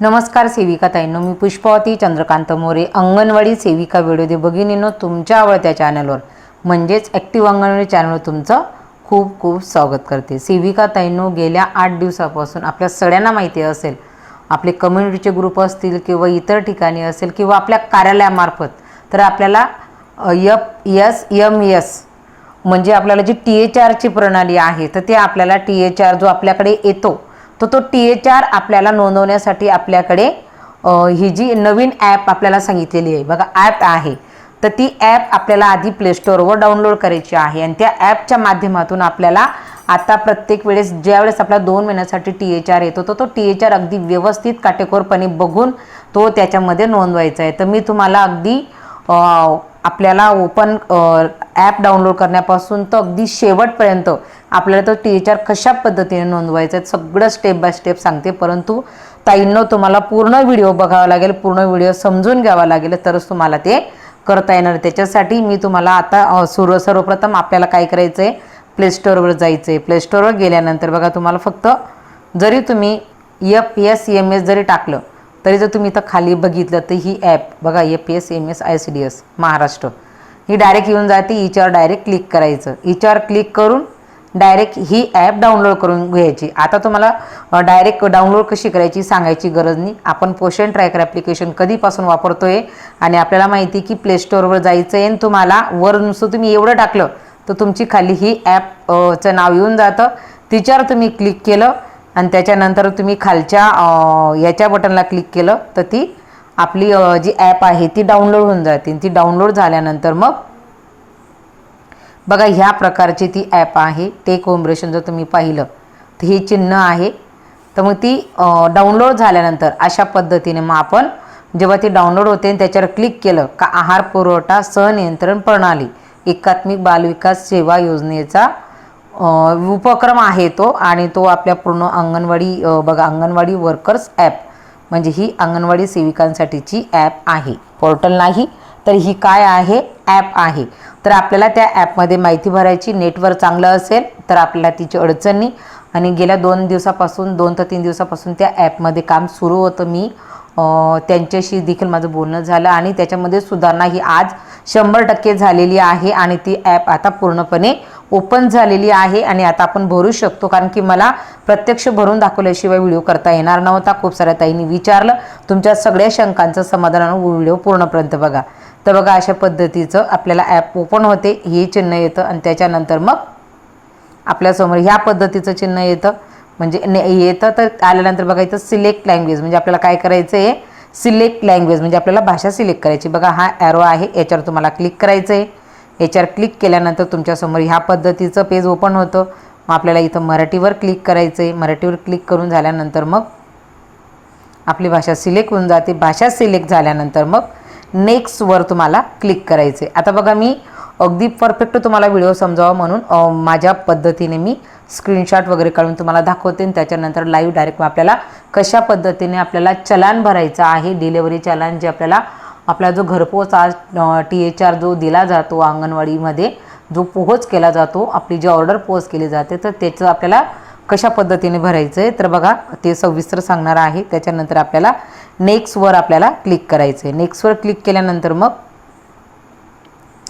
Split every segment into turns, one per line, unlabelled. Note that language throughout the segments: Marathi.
नमस्कार सेविका ताईंनो मी पुष्पावती चंद्रकांत मोरे अंगणवाडी सेविका व्हिडिओ दे भगिनीनो तुमच्या आवडत्या चॅनलवर. म्हणजेच ॲक्टिव्ह अंगणवाडी चॅनलवर तुमचं खूप खूप स्वागत करते. सेविका ताईंनो गेल्या आठ दिवसापासून आपल्या सगळ्यांना माहिती असेल आपले कम्युनिटीचे ग्रुप असतील किंवा इतर ठिकाणी असेल किंवा आपल्या कार्यालयामार्फत तर आपल्याला यप यस यम यस म्हणजे आपल्याला जी टी एच आरची प्रणाली आहे तर ते आपल्याला टी एच आर जो आपल्याकडे येतो तर तो टी एच आर आपल्याला नोंदवण्यासाठी आपल्याकडे ही जी नवीन ॲप आपल्याला सांगितलेली आहे बघा ॲप आहे. तर ती ॲप आपल्याला आधी प्लेस्टोअरवर डाउनलोड करायची आहे आणि त्या ॲपच्या माध्यमातून आपल्याला आता प्रत्येक वेळेस ज्यावेळेस आपला दोन महिन्यासाठी टी एच आर येतो तर तो टी एच आर अगदी व्यवस्थित काटेकोरपणे बघून तो त्याच्यामध्ये नोंदवायचा आहे. तर मी तुम्हाला अगदी आपल्याला ओपन ॲप डाउनलोड करण्यापासून तर अगदी शेवटपर्यंत आपल्याला तो टी एच आर कशा पद्धतीने नोंदवायचं आहे सगळं स्टेप बाय स्टेप सांगते. परंतु ताईंनो तुम्हाला पूर्ण व्हिडिओ बघावा लागेल पूर्ण व्हिडिओ समजून घ्यावा लागेल तरच तुम्हाला ते करता येणार. त्याच्यासाठी मी तुम्हाला आता अ, सुरू सर्वप्रथम आपल्याला काय करायचं आहे प्लेस्टोरवर जायचं आहे प्लेस्टोरवर गेल्यानंतर बघा तुम्हाला फक्त जरी तुम्ही एफ एस एम एस जरी टाकलं तरी जर तुम्ही इथं खाली बघितलं तर ही ॲप बघा F S M S I C D S Maharashtra. He direct येऊन जाते हिच्यावर डायरेक्ट क्लिक करायचं. हिच्यावर क्लिक करून डायरेक्ट ही ॲप डाउनलोड करून घ्यायची. आता तुम्हाला डायरेक्ट डाउनलोड कशी करायची सांगायची गरज नाही. आपण पोषण ट्रॅकर ॲप्लिकेशन कधीपासून वापरतो आहे आणि आपल्याला माहिती आहे की प्ले स्टोअरवर जायचं आहे आणि तुम्हाला वर नुसतं तुम्ही एवढं टाकलं तर तुमची खाली ही ॲप चं नाव येऊन जातं. तिच्यावर तुम्ही क्लिक केलं आणि त्याच्यानंतर तुम्ही खालच्या याच्या बटनला क्लिक केलं तर ती आपली जी ॲप आहे ती डाउनलोड होऊन जाते. ती डाउनलोड झाल्यानंतर मग बघा ह्या प्रकारची ती ॲप आहे टेक होमरेशन जर तुम्ही पाहिलं तर हे चिन्ह आहे. तर मग ती डाउनलोड झाल्यानंतर अशा पद्धतीने मग आपण जेव्हा ती डाउनलोड होते आणि त्याच्यावर क्लिक केलं का आहार पुरवठा सहनियंत्रण प्रणाली एकात्मिक बालविकास सेवा योजनेचा उपक्रम आहे तो आणि तो आपल्या पूर्ण अंगणवाडी बघा अंगणवाडी वर्कर्स ॲप म्हणजे ही अंगणवाडी सेविकांसाठीची ॲप आहे. पोर्टल नाही तर ही काय आहे? ॲप आहे. तर आपल्याला त्या ॲपमध्ये माहिती भरायची नेटवर चांगलं असेल तर आपल्याला तिची अडचणी आणि गेल्या दोन दिवसापासून दोन ते तीन दिवसापासून त्या ॲपमध्ये काम सुरू होतं मी. त्यांच्याशी देखील माझं बोलणं झालं आणि त्याच्यामध्ये सुधारणा ही आज शंभर टक्के झालेली आहे आणि ती ॲप आता पूर्णपणे ओपन झालेली आहे आणि आता आपण भरू शकतो. कारण की मला प्रत्यक्ष भरून दाखवल्याशिवाय व्हिडिओ करता येणार नव्हता. खूप साऱ्या ताईंनी विचारलं. तुमच्या सगळ्या शंकांचं समाधान व्हिडिओ पूर्णपर्यंत बघा. तर बघा अशा पद्धतीचं आपल्याला ॲप ओपन होते. हे चिन्ह येतं आणि त्याच्यानंतर मग आपल्यासमोर ह्या पद्धतीचं चिन्ह येतं. म्हणजे ने- येतं तर आल्यानंतर बघा इथं सिलेक्ट लँग्वेज म्हणजे आपल्याला काय करायचं आहे सिलेक्ट लँग्वेज म्हणजे आपल्याला भाषा सिलेक्ट करायची. बघा हा ॲरो आहे. याच्यावर तुम्हाला क्लिक करायचं आहे याच्यावर क्लिक केल्यानंतर तुमच्यासमोर ह्या पद्धतीचं पेज ओपन होतं. मग आपल्याला इथं मराठीवर क्लिक करायचं आहे मराठीवर क्लिक करून झाल्यानंतर मग आपली भाषा सिलेक्ट होऊन जाते. भाषा सिलेक्ट झाल्यानंतर मग नेक्स्टवर तुम्हाला क्लिक करायचे आता बघा मी अगदी परफेक्ट तुम्हाला व्हिडिओ समजावा म्हणून माझ्या पद्धतीने मी स्क्रीनशॉट वगैरे काढून तुम्हाला दाखवते. आणि त्याच्यानंतर लाईव्ह डायरेक्ट आपल्याला कशा पद्धतीने आपल्याला चलान भरायचं आहे डिलेवरी चलान जे आपल्याला आपला जो घरपोच आज टी एच आर जो दिला जातो अंगणवाडीमध्ये जो पोहोच केला जातो आपली जी ऑर्डर पोहोच केली जाते तर त्याचं आपल्याला कशा पद्धतीने भरायचं आहे तर बघा ते सविस्तर सांगणार आहे. त्याच्यानंतर आपल्याला नेक्स्टवर आपल्याला क्लिक करायचं आहे नेक्स्टवर क्लिक केल्यानंतर मग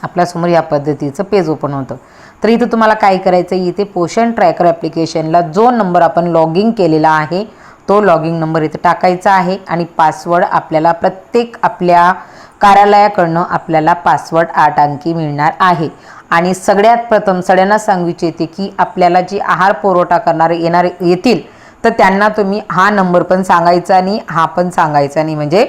आपल्यासमोर या पद्धतीचं पेज ओपन होतं. तर इथं तुम्हाला काय करायचं आहे इथे पोषण ट्रॅकर ॲप्लिकेशनला जो नंबर आपण लॉगिंग केलेला आहे तो लॉगिंग नंबर इथं टाकायचा आहे आणि पासवर्ड आपल्याला प्रत्येक आपल्या कार्यालयाकडनं आपल्याला पासवर्ड आठ अंकी मिळणार आहे. आणि सगळ्यात प्रथम सगळ्यांना सांगू इच्छिते की आपल्याला जी आहार पुरवठा करणारे येणारे येतील तर त्यांना तुम्ही हा नंबर पण सांगायचा नाही हा पण सांगायचा नाही. म्हणजे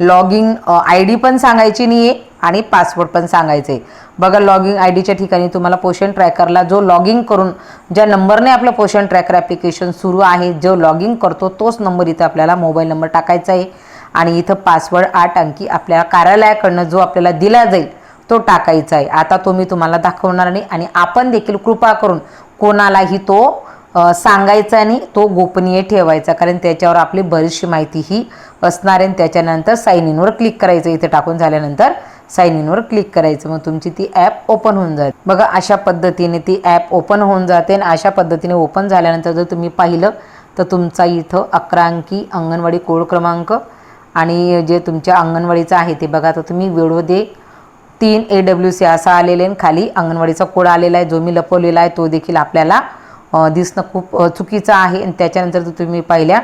लॉगिंग आय डी पण सांगायची नाही आहे आणि पासवर्ड पण सांगायचं आहे बघा लॉगिंग आय डीच्या ठिकाणी तुम्हाला पोषण ट्रॅकरला जो लॉगिंग करून ज्या नंबरने आपलं पोषण ट्रॅकर ॲप्लिकेशन सुरू आहे जो लॉगिंग करतो तोच नंबर इथं आपल्याला मोबाईल नंबर टाकायचा आहे. आणि इथं पासवर्ड आठ अंकी आपल्या कार्यालयाकडनं जो आपल्याला दिला जाईल तो टाकायचा आहे. आता तो मी तुम्हाला दाखवणार नाही आणि आपण देखील कृपा करून कोणालाही तो सांगायचा आणि तो गोपनीय ठेवायचा. कारण त्याच्यावर आपली बरीचशी माहिती ही असणार आहे आणि त्याच्यानंतर साईन इनवर क्लिक करायचं. इथे टाकून झाल्यानंतर साईन इनवर क्लिक करायचं. मग तुमची ती ॲप ओपन होऊन जाते. बघा अशा पद्धतीने ती ॲप ओपन होऊन जाते आणि अशा पद्धतीने ओपन झाल्यानंतर जर तुम्ही पाहिलं तर तुमचा इथं अकरा अंकी अंगणवाडी कोड क्रमांक आणि जे तुमच्या अंगणवाडीचं आहे ते बघा तर तुम्ही व्हिडिओमध्ये तीन ए डब्ल्यू सी असा आलेले आहे आणि खाली अंगणवाडीचा कोड आलेला आहे जो मी लपवलेला आहे तो देखील आपल्याला दिसणं खूप चुकीचं आहे. आणि त्याच्यानंतर जर तुम्ही पाहिल्या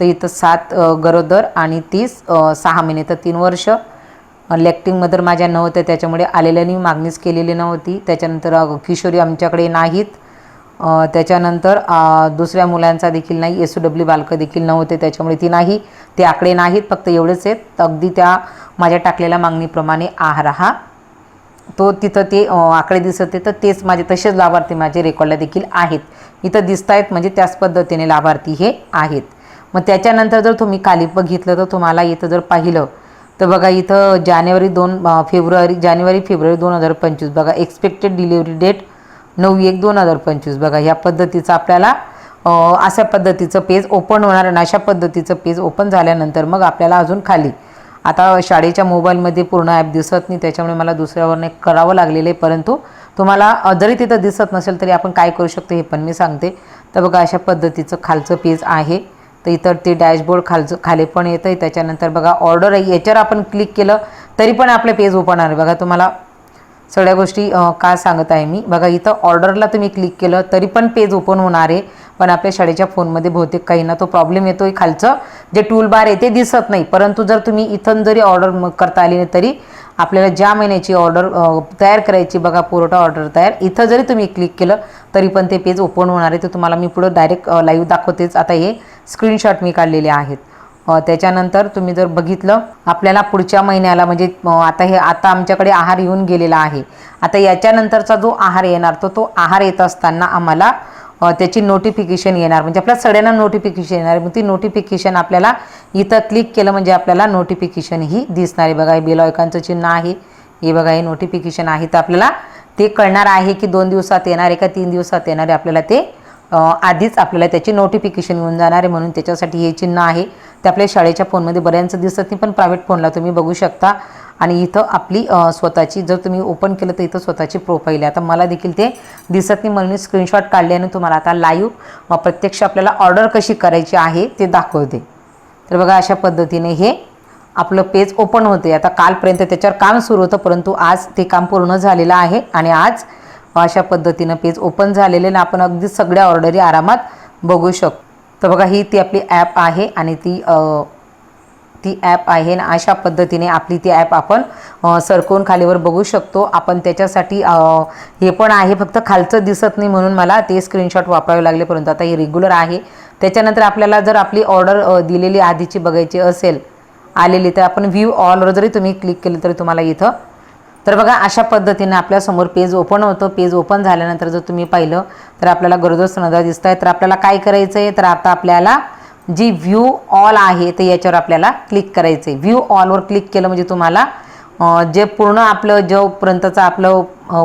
तर इथं सात गरोदर आणि तीस सहा महिने. तर तीन वर्ष लेक्टिंग मदर माझ्या नव्हत्या त्याच्यामुळे आलेल्यानी मागणीच केलेली नव्हती. त्याच्यानंतर किशोरी आमच्याकडे नाहीत. त्याच्यानंतर दुसऱ्या मुलांचा देखील नाही एस डब्ल्यू बालकं देखील नव्हते त्याच्यामुळे ती नाही ते आकडे नाहीत फक्त एवढेच आहेत. अगदी त्या माझ्या टाकलेल्या मागणीप्रमाणे आहार हा. तो तिथं ते आकडे दिसत आहे तर तेच माझे तसेच लाभार्थी माझे रेकॉर्डला देखील आहेत. इथं दिसत आहेत म्हणजे त्याच पद्धतीने लाभार्थी हे आहेत. मग त्याच्यानंतर जर तुम्ही खाली बघितलं तर तुम्हाला इथं जर पाहिलं तर बघा इथं जानेवारी दोन फेब्रुवारी जानेवारी फेब्रुवारी दोन हजार पंचवीस बघा एक्सपेक्टेड डिलिव्हरी डेट नऊ एक दोन हजार पंचवीस. बघा ह्या पद्धतीचं आपल्याला अशा पद्धतीचं पेज ओपन होणार आणि अशा पद्धतीचं पेज ओपन झाल्यानंतर मग आपल्याला अजून खाली. आता शाळेच्या मोबाईलमध्ये पूर्ण ॲप दिसत नाही त्याच्यामुळे मला दुसऱ्यावर नाही करावं लागलेलं आहे परंतु तुम्हाला जरी तिथं दिसत नसेल तरी आपण काय करू शकतो हे पण मी सांगते. तर बघा अशा पद्धतीचं खालचं पेज आहे. तर इतर ते डॅशबोर्ड खालचं खाली पण येतं आहे त्याच्यानंतर बघा ऑर्डर आहे. याच्यावर आपण क्लिक केलं तरी पण आपलं पेज ओपन आहे. बघा तुम्हाला सगळ्या गोष्टी का सांगत आहे मी? बघा इथं ऑर्डरला तुम्ही क्लिक केलं तरी पण पेज ओपन होणार आहे. पण आपल्या शाळेच्या फोनमध्ये बहुतेक काही ना तो प्रॉब्लेम येतोय खालचं. जे टूल बार आहे ते दिसत नाही. परंतु जर तुम्ही इथून जरी ऑर्डर करता आली नाही तरी आपल्याला ज्या महिन्याची ऑर्डर तयार करायची बघा पुरवठा ऑर्डर तयार इथं जरी तुम्ही क्लिक केलं तरी पण ते पेज ओपन होणार आहे. ते तुम्हाला मी पुढं डायरेक्ट लाईव्ह दाखवतेच. आता हे स्क्रीनशॉट मी काढलेले आहेत. त्याच्यानंतर तुम्ही जर बघितलं आपल्याला पुढच्या महिन्याला म्हणजे आता हे आता आमच्याकडे आहार येऊन गेलेला आहे. आता याच्यानंतरचा जो आहार येणार तो तो आहार येत असताना आम्हाला त्याची नोटिफिकेशन येणार. म्हणजे आपल्या सगळ्यांना नोटिफिकेशन येणार. मग ती नोटिफिकेशन आपल्याला इथं क्लिक केलं म्हणजे आपल्याला नोटिफिकेशन ही दिसणार आहे. बघा हे बेलॉयकांचं चिन्ह आहे. हे बघा हे नोटिफिकेशन आहे. तर आपल्याला ते कळणार आहे की दोन दिवसात येणार आहे का तीन दिवसात येणार आहे. आपल्याला ते आधीच आपल्याला त्याची नोटिफिकेशन येऊन जाणार आहे म्हणून त्याच्यासाठी हे चिन्ह आहे. ते आपल्या शाळेच्या फोनमध्ये बऱ्यांचं दिसत नाही पण प्रायव्हेट फोनला तुम्ही बघू शकता. आणि इथं आपली स्वतःची जर तुम्ही ओपन केलं तर इथं स्वतःची प्रोफाईल आहे. आता मला देखील ते दिसत नाही म्हणून स्क्रीनशॉट काढल्याने तुम्हाला आता लाईव्ह प्रत्यक्ष आपल्याला ऑर्डर कशी करायची आहे ते दाखवते. तर बघा अशा पद्धतीने हे आपलं पेज ओपन होते आता कालपर्यंत त्याच्यावर काम सुरू होतं परंतु आज ते काम पूर्ण झालेलं आहे. आणि आज हो, अशा पद्धतीनं पेज ओपन झालेले ना आपण अगदी सगळ्या ऑर्डरी आरामात बघू शकतो. तर बघा ही ती आपली ॲप आहे आणि ती ती ॲप आहे ना अशा पद्धतीने आपली ती ॲप आपण सरकून सरकवून खालीवर बघू शकतो. आपण त्याच्यासाठी हे पण आहे फक्त खालचं दिसत नाही म्हणून मला ते स्क्रीनशॉट वापरावे लागले परंतु आता हे रेग्युलर आहे. त्याच्यानंतर आपल्याला जर आपली ऑर्डर दिलेली आधीची बघायची असेल आलेली तर आपण व्ह्यू ऑलवर जरी तुम्ही क्लिक केलं तरी तुम्हाला इथं तर बघा अशा पद्धतीने आपल्यासमोर पेज ओपन होतं. पेज ओपन झाल्यानंतर जर तुम्ही पाहिलं तर आपल्याला गरोदर स्तनदा दिसत आहे तर आपल्याला काय करायचं आहे तर आता आपल्याला जी व्ह्यू ऑल आहे ते याच्यावर आपल्याला क्लिक करायचं आहे व्ह्यू ऑलवर क्लिक केलं म्हणजे तुम्हाला जे पूर्ण आपलं जोपर्यंतचं आपलं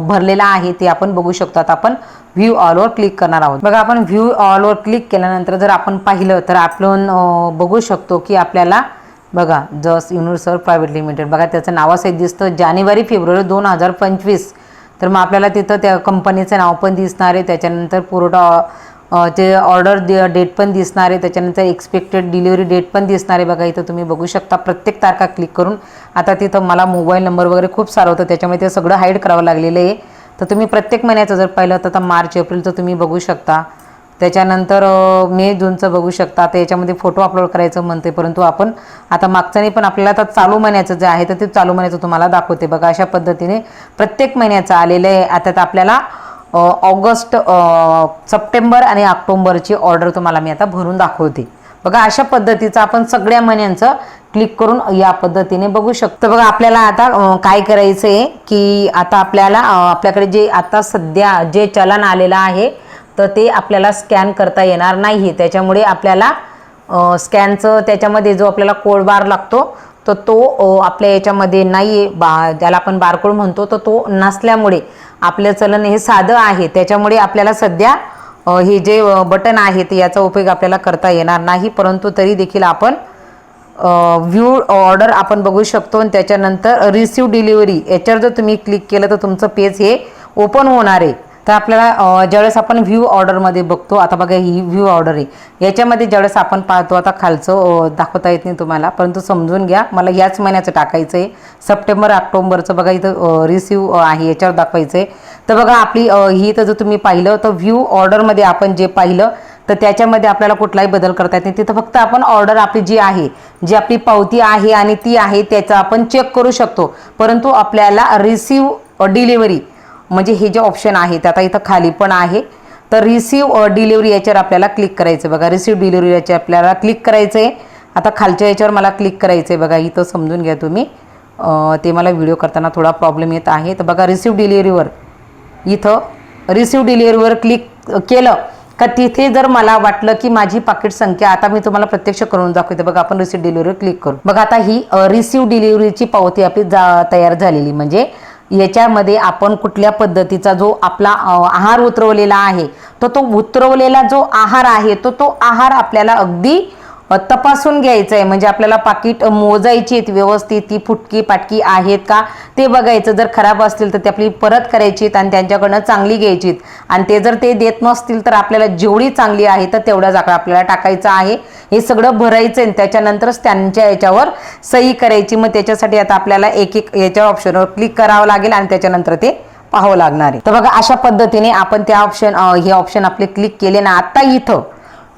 भरलेलं आहे ते आपण बघू शकतो. आता आपण व्ह्यू ऑलवर क्लिक करणार आहोत. बघा आपण व्ह्यू ऑलवर क्लिक केल्यानंतर जर आपण पाहिलं तर आपण बघू शकतो की आपल्याला बघा जस युनिव्हर्सल प्रायव्हेट लिमिटेड. बघा त्याचं नावासहित दिसतं जानेवारी फेब्रुवारी दोन हजार पंचवीस. तर मग आपल्याला तिथं त्या कंपनीचं नाव पण दिसणार आहे. त्याच्यानंतर पुरवठा ते ऑर्डर डेट पण दिसणार आहे. त्याच्यानंतर एक्सपेक्टेड डिलिव्हरी डेट पण दिसणार आहे. बघा इथं तुम्ही बघू शकता प्रत्येक तारखा क्लिक करून. आता तिथं मला मोबाईल नंबर वगैरे खूप सारं होतं. त्याच्यामुळे ते सगळं हाईड करावं लागलेलं आहे. तर तुम्ही प्रत्येक महिन्याचं जर पाहिलं तर आता मार्च एप्रिलचं तुम्ही बघू शकता. त्याच्यानंतर मे जूनचं बघू शकता. आता याच्यामध्ये फोटो अपलोड करायचं म्हणते परंतु आपण आता मागच्याने पण आपल्याला आता चालू महिन्याचं जे आहे तर ते चालू महिन्याचं तुम्हाला दाखवते. बघा अशा पद्धतीने प्रत्येक महिन्याचं आलेलं आहे. आता तर आपल्याला ऑगस्ट सप्टेंबर आणि ऑक्टोंबरची ऑर्डर तुम्हाला मी आता भरून दाखवते. बघा अशा पद्धतीचं आपण सगळ्या महिन्यांचं क्लिक करून या पद्धतीने बघू शकतो. बघा आपल्याला आता काय करायचं आहे की आता आपल्याला आपल्याकडे जे आता सध्या जे चलन आलेलं आहे तर ते आपल्याला स्कॅन करता येणार नाही. त्याच्यामुळे आपल्याला स्कॅनचं त्याच्यामध्ये जो आपल्याला कोड बार लागतो तर तो आपल्या याच्यामध्ये नाही आहे बा ज्याला आपण बारकोड म्हणतो तर तो नसल्यामुळे आपलं चलन हे साधं आहे. त्याच्यामुळे आपल्याला सध्या हे जे बटन आहे ते याचा उपयोग आपल्याला करता येणार नाही. परंतु तरी देखील आपण व्ह्यू ऑर्डर आपण बघू शकतो आणि त्याच्यानंतर रिसिव्ह डिलिव्हरी याच्यावर जर तुम्ही क्लिक केलं तर तुमचं पेज हे ओपन होणार आहे. तर आपल्याला ज्यावेळेस आपण व्ह्यू ऑर्डरमध्ये बघतो आता बघा ही व्ह्यू ऑर्डर आहे. याच्यामध्ये ज्यावेळेस आपण पाहतो आता खालचं दाखवता येत नाही तुम्हाला परंतु समजून घ्या मला याच महिन्याचं टाकायचं आहे सप्टेंबर ऑक्टोंबरचं बघा इथं रिसिव्ह आहे याच्यावर दाखवायचं आहे तर बघा आपली ही तर जर तुम्ही पाहिलं तर व्ह्यू ऑर्डरमध्ये आपण जे पाहिलं तर त्याच्यामध्ये आपल्याला कुठलाही बदल करता येत नाही. तिथं फक्त आपण ऑर्डर आपली जी आहे जी आपली पावती आहे आणि ती आहे त्याचा आपण चेक करू शकतो. परंतु आपल्याला रिसिव्ह डिलिव्हरी म्हणजे हे जे ऑप्शन आहेत आता इथं खाली पण आहे. तर रिसिव्ह डिलिव्हरी याच्यावर आपल्याला क्लिक करायचं बघा. रिसिव्ह डिलिव्हरी याच्यावर आपल्याला क्लिक करायचं आहे आता खालच्या याच्यावर मला क्लिक करायचं आहे बघा. इथं समजून घ्या तुम्ही. ते मला व्हिडिओ करताना थोडा प्रॉब्लेम येत आहे. तर बघा रिसिव्ह डिलिव्हरीवर इथं रिसिव्ह डिलिव्हरीवर क्लिक केलं का तिथे जर मला वाटलं की माझी पाकिट संख्या आता मी तुम्हाला प्रत्यक्ष करून दाखवते. बघा आपण रिसिव्ह डिलिव्हरी क्लिक करू. बघा आता ही रिसिव्ह डिलिव्हरीची पावती आपली जा तयार झालेली. म्हणजे याच्यामध्ये आपण कुठल्या पद्धतीचा जो आपला आहार उतरवलेला आहे तर तो उतरवलेला जो आहार आहे तो तो आहार आपल्याला अगदी तपासून घ्यायचं आहे म्हणजे आपल्याला पाकिट मोजायची आहेत व्यवस्थित ती फुटकी पाटकी आहेत का? ते बघायचं. जर खराब असतील तर ते आपली परत करायची आहेत आणि त्यांच्याकडनं चांगली घ्यायची आहेत. आणि ते जर ते देत नसतील तर आपल्याला जेवढी चांगली आहे तर तेवढा जागा आपल्याला टाकायचं आहे. हे सगळं भरायचं आहे त्याच्यानंतरच त्यांच्या याच्यावर सही करायची. मग त्याच्यासाठी आता आपल्याला एक एक याच्या ऑप्शनवर क्लिक करावं लागेल आणि त्याच्यानंतर ते पाहावं लागणार आहे. तर बघा अशा पद्धतीने आपण त्या ऑप्शन हे ऑप्शन आपले क्लिक केले ना आता इथं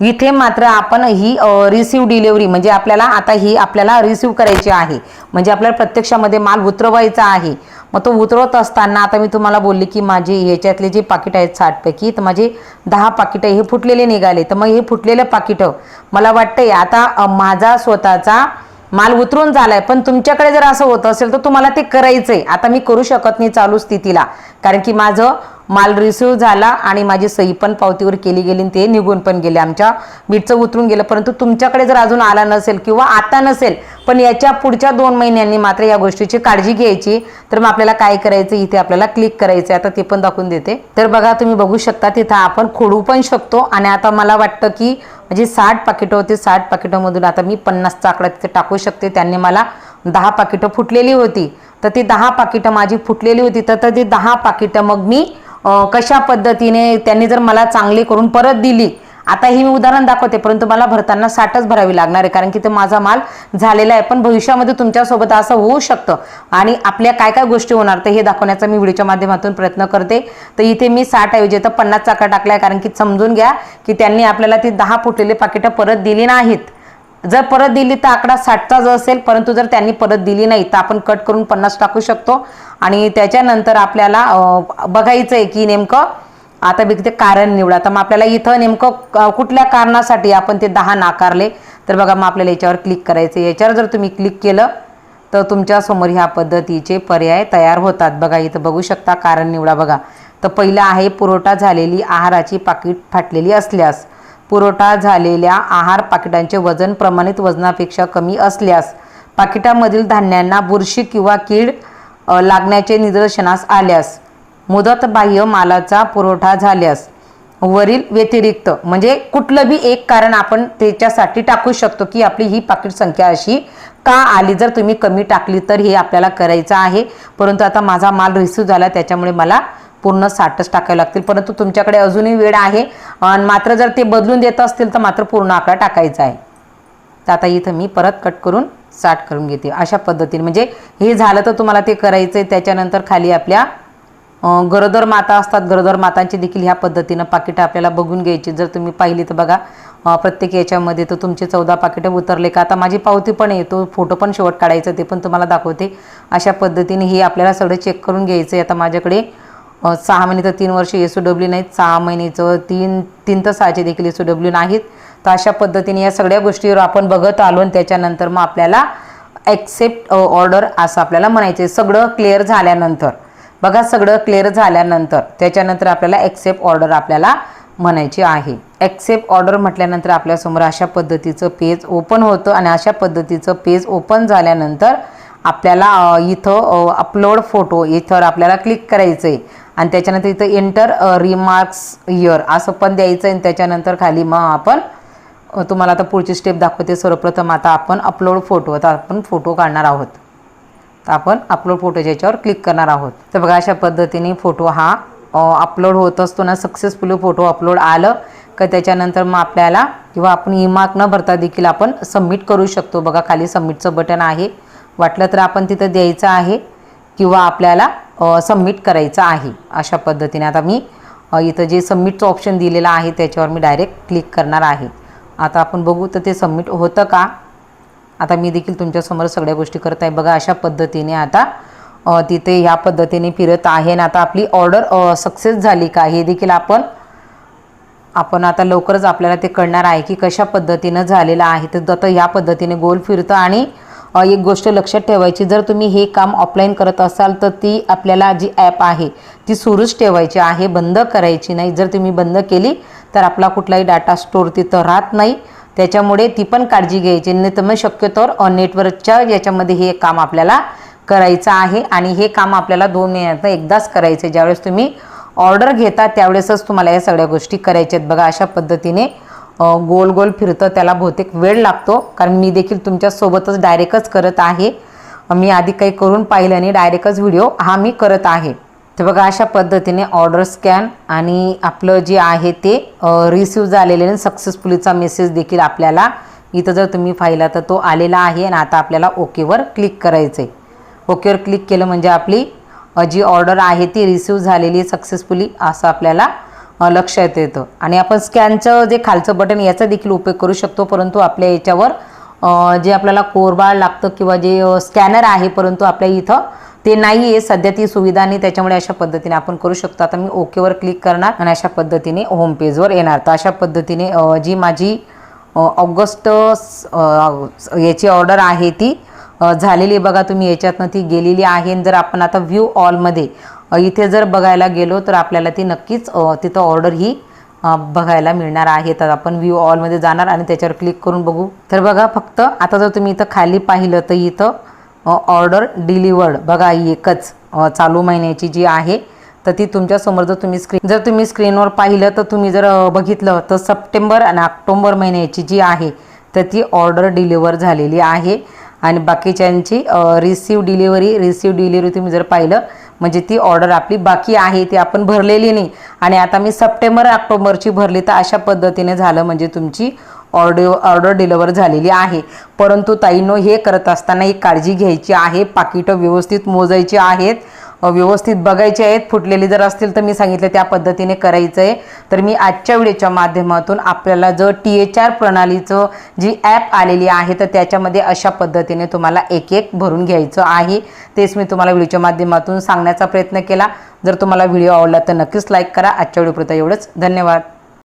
इथे मात्र आपण ही रिसिव्ह डिलिव्हरी म्हणजे आपल्याला आता ही आपल्याला रिसिव्ह करायची आहे. म्हणजे आपल्याला प्रत्यक्षामध्ये माल उतरवायचा आहे. मग तो उतरवत असताना आता मी तुम्हाला बोलले की माझे ह्याच्यातले जे पाकिट आहेत साठपैकी तर माझे दहा पाकिटं हे फुटलेले निघाले. तर मग हे फुटलेलं पाकिटं मला वाटतंय आता माझा स्वतःचा माल उतरून झालाय. पण तुमच्याकडे जर असं होत असेल तर तुम्हाला ते करायचंय. आता मी करू शकत नाही चालू स्थितीला. कारण की माझं माल रिसिव्ह झाला आणि माझी सही पण पावतीवर केली गेली आणि ते निघून पण गेले. आमच्या बीटचं उतरून गेलं. परंतु तुमच्याकडे जर अजून आला नसेल किंवा आता नसेल पण याच्या पुढच्या दोन महिन्यांनी मात्र या गोष्टीची काळजी घ्यायची तर मग आपल्याला काय करायचं? इथे आपल्याला क्लिक करायचं आता ते पण दाखवून देते. तर बघा तुम्ही बघू शकता तिथं आपण खोडू पण शकतो. आणि आता मला वाटतं की म्हणजे साठ पाकिटं होती साठ पाकिटामधून आता मी पन्नासचा आकडा तिथे टाकू शकते. त्यांनी मला दहा पाकिटं फुटलेली होती. तर ती दहा पाकिटं माझी फुटलेली होती. तर ती दहा पाकिटं मग मी कशा पद्धतीने त्यांनी जर मला चांगली करून परत दिली आता ही मी उदाहरण दाखवते परंतु मला भरताना साठच भरावी लागणार आहे कारण की ते माझा माल झालेला आहे. पण भविष्यामध्ये तुमच्यासोबत असं होऊ शकतं. आणि आपल्या काय काय गोष्टी होणार तर हे दाखवण्याचा मी व्हिडिओच्या माध्यमातून प्रयत्न करते. तर इथे मी साठ ऐवजी तर पन्नास चाका टाकलाय कारण की समजून घ्या की त्यांनी आपल्याला ती दहा फुटलेली पाकिटं परत दिली नाहीत. जर परत दिली तर आकडा साठचाच असेल परंतु जर त्यांनी परत दिली नाही तर आपण कट करून पन्नास टाकू शकतो. आणि त्याच्यानंतर आपल्याला बघायचं आहे की नेमकं आता बघ ते कारण निवडा. तर मग आपल्याला इथं नेमकं कुठल्या कारणासाठी आपण ते दहा नाकारले? तर बघा मग आपल्याला याच्यावर क्लिक करायचं याच्यावर जर तुम्ही क्लिक केलं तर तुमच्यासमोर ह्या पद्धतीचे पर्याय तयार होतात. बघा इथं बघू शकता कारण निवडा बघा. तर पहिलं आहे पुरवठा झालेली आहाराची पाकिट फाटलेली असल्यास. पुरवठा झालेल्या आहार पाकिटांचे वजन प्रमाणित वजनापेक्षा कमी असल्यास. पाकिटामधील धान्यांना बुरशी किंवा कीड लागण्याचे निदर्शनास आल्यास. मुदतबाह्य मालाचा पुरवठा झाल्यास वरील व्यतिरिक्त म्हणजे कुठलं बी एक कारण आपण त्याच्यासाठी टाकू शकतो की आपली ही पाकिट संख्या अशी का आली जर तुम्ही कमी टाकली तर हे आपल्याला करायचं आहे. परंतु आता माझा माल रिसिव्ह झाला त्याच्यामुळे मला पूर्ण साठच टाकावे लागतील. परंतु तुमच्याकडे अजूनही वेळ आहे. आणि मात्र जर ते बदलून देत असतील तर मात्र पूर्ण आकडा टाकायचा आहे. तर आता इथं मी परत कट करून साठ करून घेते. अशा पद्धतीने म्हणजे हे झालं तर तुम्हाला ते करायचं आहे त्याच्यानंतर खाली आपल्या गरोदर माता असतात गरोदर मातांची देखील ह्या पद्धतीनं पाकिटं आपल्याला बघून घ्यायची. जर तुम्ही पाहिली तर बघा प्रत्येक याच्यामध्ये तर तुमचे चौदा पाकिटं उतरले का? आता माझी पावती पण आहे तो फोटो पण शेवट काढायचा ते पण तुम्हाला दाखवते. अशा पद्धतीने हे आपल्याला सगळं चेक करून घ्यायचं आहे आता माझ्याकडे सहा महिने तर तीन वर्ष एस ओ डब्ल्यू नाहीत सहा महिनेचं तीन तीन तर सहाचे देखील एस ओ डब्ल्यू नाहीत. तर अशा पद्धतीने या सगळ्या गोष्टीवर आपण बघत आलो आणि त्याच्यानंतर मग आपल्याला ॲक्सेप्ट ऑर्डर असं आपल्याला म्हणायचं आहे सगळं क्लिअर झाल्यानंतर. बघा सगळं क्लिअर झाल्यानंतर त्याच्यानंतर आपल्याला ॲक्सेप्ट ऑर्डर आपल्याला म्हणायची आहे. ॲक्सेप्ट ऑर्डर म्हटल्यानंतर आपल्यासमोर अशा पद्धतीचं पेज ओपन होतं आणि अशा पद्धतीचं पेज ओपन झाल्यानंतर आपल्याला इथं अपलोड फोटो इथं आपल्याला क्लिक करायचं आहे आणि त्याच्यानंतर इथं एंटर रिमार्क्स इयर असं पण द्यायचं आहे आणि त्याच्यानंतर खाली मग आपण तुम्हाला आता पुढची स्टेप दाखवते. सर्वप्रथम आता आपण अपलोड फोटो आता आपण फोटो काढणार आहोत. तर आपण अपलोड फोटो याच्यावर क्लिक करणार आहोत. तर बघा अशा पद्धतीने फोटो हा अपलोड होत असतो ना सक्सेसफुली फोटो अपलोड आलं का त्याच्यानंतर मग आपल्याला किंवा आपण इमार्क न भरता देखील आपण सबमिट करू शकतो. बघा खाली सबमिटचं बटन आहे. वाटलं तर आपण तिथं द्यायचं आहे किंवा आपल्याला सबमिट करायचं आहे. अशा पद्धतीने आता मी इथं जे सबमिटचं ऑप्शन दिलेलं आहे त्याच्यावर मी डायरेक्ट क्लिक करणार आहे. आता आपण बघू तर ते सबमिट होतं का? आता मी देखील तुमच्यासमोर सगळ्या गोष्टी करत आहे. बघा अशा पद्धतीने आता तिथे ह्या पद्धतीने फिरत आहे आणि आता आपली ऑर्डर सक्सेस झाली का हे देखील आपण आपण आता लवकरच आपल्याला ते कळणार आहे की कशा पद्धतीनं झालेलं आहे. तर आता ह्या पद्धतीने गोल फिरतं आणि एक गोष्ट लक्षात ठेवायची जर तुम्ही हे काम ऑफलाईन करत असाल तर ती आपल्याला जी ॲप आहे ती सुरूच ठेवायची आहे बंद करायची नाही. जर तुम्ही बंद केली तर आपला कुठलाही डाटा स्टोर तिथं राहत नाही. त्याच्यामुळे ती पण काळजी घ्यायची. नाही तर मग शक्यतोवर नेटवर्कच्या याच्यामध्ये हे काम आपल्याला करायचं आहे. आणि हे काम आपल्याला दोन महिन्यातनं एकदाच करायचं आहे. ज्यावेळेस तुम्ही ऑर्डर घेता त्यावेळेसच तुम्हाला या सगळ्या गोष्टी करायच्या आहेत. बघा अशा पद्धतीने गोल गोल फिरतं. त्याला बहुतेक वेळ लागतो. कारण मी देखील तुमच्यासोबतच डायरेक्टच करत आहे. मी आधी काही करून पाहिलं आणि डायरेक्टच व्हिडिओ हा मी करत आहे. तर बघा अशा पद्धतीने ऑर्डर स्कॅन आणि आपलं जे आहे ते रिसिव्ह झालेले सक्सेसफुलीचा मेसेज देखील आपल्याला इथं जर तुम्ही पाहिला तर तो आलेला आहे आणि आता आपल्याला ओकेवर क्लिक करायचं आहे ओकेवर क्लिक केलं म्हणजे आपली जी ऑर्डर आहे ती रिसिव्ह झालेली सक्सेसफुली असं आपल्याला लक्षात येतं. आणि आपण स्कॅनचं जे खालचं बटन याचा देखील उपयोग करू शकतो परंतु आपल्या याच्यावर जे आपल्याला कोरबाळ लागतं किंवा जे स्कॅनर आहे परंतु आपल्या इथं ते नाही आहे सध्या ती सुविधा नाही. त्याच्यामुळे अशा पद्धतीने आपण करू शकतो. आता मी ओकेवर क्लिक करणार आणि अशा पद्धतीने होम पेजवर येणार. तर अशा पद्धतीने जी माझी ऑगस्ट याची ऑर्डर आहे ती झालेली बघा तुम्ही याच्यातनं ती गेलेली आहे. आणि जर आपण आता व्ह्यू ऑलमध्ये इथे जर बघायला गेलो तर आपल्याला ती नक्कीच तिथं ऑर्डर ही बघायला मिळणार आहे. तर आपण व्ह्यू ऑलमध्ये जाणार आणि त्याच्यावर क्लिक करून बघू. तर बघा फक्त आता जर तुम्ही इथं खाली पाहिलं तर इथं ऑर्डर डिलिवर्ड बघा एकच चालू महिन्याची जी आहे तर ती तुमच्यासमोर जर तुम्ही स्क्रीन जर तुम्ही स्क्रीनवर पाहिलं तर तुम्ही जर बघितलं तर सप्टेंबर आणि ऑक्टोंबर महिन्याची जी आहे तर ती ऑर्डर डिलिव्हर झालेली आहे. आणि बाकीच्यांची रिसिव्ह डिलिव्हरी रिसिव्ह डिलिव्हरी तुम्ही जर पाहिलं म्हणजे ती ऑर्डर आपली बाकी आहे ती आपण भरलेली नाही. आणि आता मी सप्टेंबर ऑक्टोबरची भरली तर अशा पद्धतीने झालं म्हणजे तुमची ऑर्डर ऑर्डर डिलिव्हर झालेली आहे. परंतु ताईनो हे करत असताना एक काळजी घ्यायची आहे. पाकिटं व्यवस्थित मोजायची आहेत. व्यवस्थित बघायचे आहेत. फुटलेले जर असतील तर मी सांगितलं त्या पद्धतीने करायचं आहे तर मी आजच्या व्हिडिओच्या माध्यमातून आपल्याला जर टी एच आर प्रणालीचं जी ॲप आलेली आहे तर त्याच्यामध्ये अशा पद्धतीने तुम्हाला एक एक भरून घ्यायचं आहे. तेच मी तुम्हाला व्हिडिओच्या माध्यमातून सांगण्याचा प्रयत्न केला. जर तुम्हाला व्हिडिओ आवडला तर नक्कीच लाईक करा. आजच्या व्हिडिओपुरता एवढंच. धन्यवाद.